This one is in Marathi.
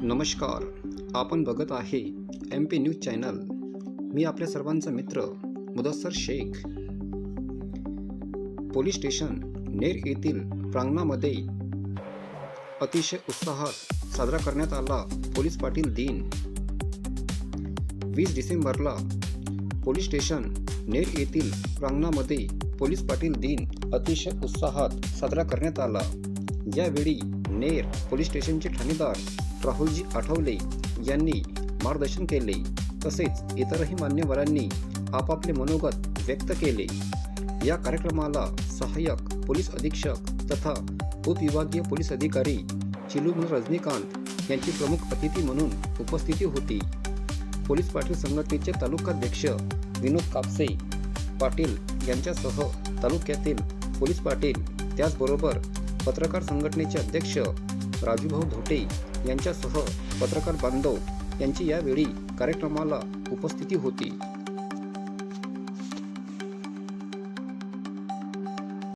नमस्कार. आपण बघत आहे एम पी न्यूज चॅनल मी आपल्या सर्वांचा मित्र मुदस्सर शेख. पोलीस स्टेशन नेर येथील प्रांगणामध्ये अतिशय उत्साहात साजरा करण्यात आला पोलीस पाटील दिन. वीस डिसेंबरला पोलीस स्टेशन नेर येथील प्रांगणामध्ये पोलीस पाटील दिन अतिशय उत्साहात साजरा करण्यात आला. यावेळी नेर पोलीस स्टेशनचे ठाणेदार राहुलजी आठवले यांनी मार्गदर्शन केले. तसेच इतरही मान्यवरांनी आपापले मनोगत व्यक्त केले. या कार्यक्रमाला सहाय्यक पोलीस अधीक्षक तथा उपविभागीय पोलीस अधिकारी चिलुम रजनीकांत यांची प्रमुख अतिथी म्हणून उपस्थिती होती. पोलीस पाटील संघटनेचे तालुकाध्यक्ष विनोद कापसे पाटील यांच्यासह तालुक्यातील पोलीस पाटील त्याचबरोबर पत्रकार संघटनेचे अध्यक्ष राजूभाऊ धोटे यांच्यासह पत्रकार बांधव यांची यावेळी कार्यक्रमाला उपस्थिती होती.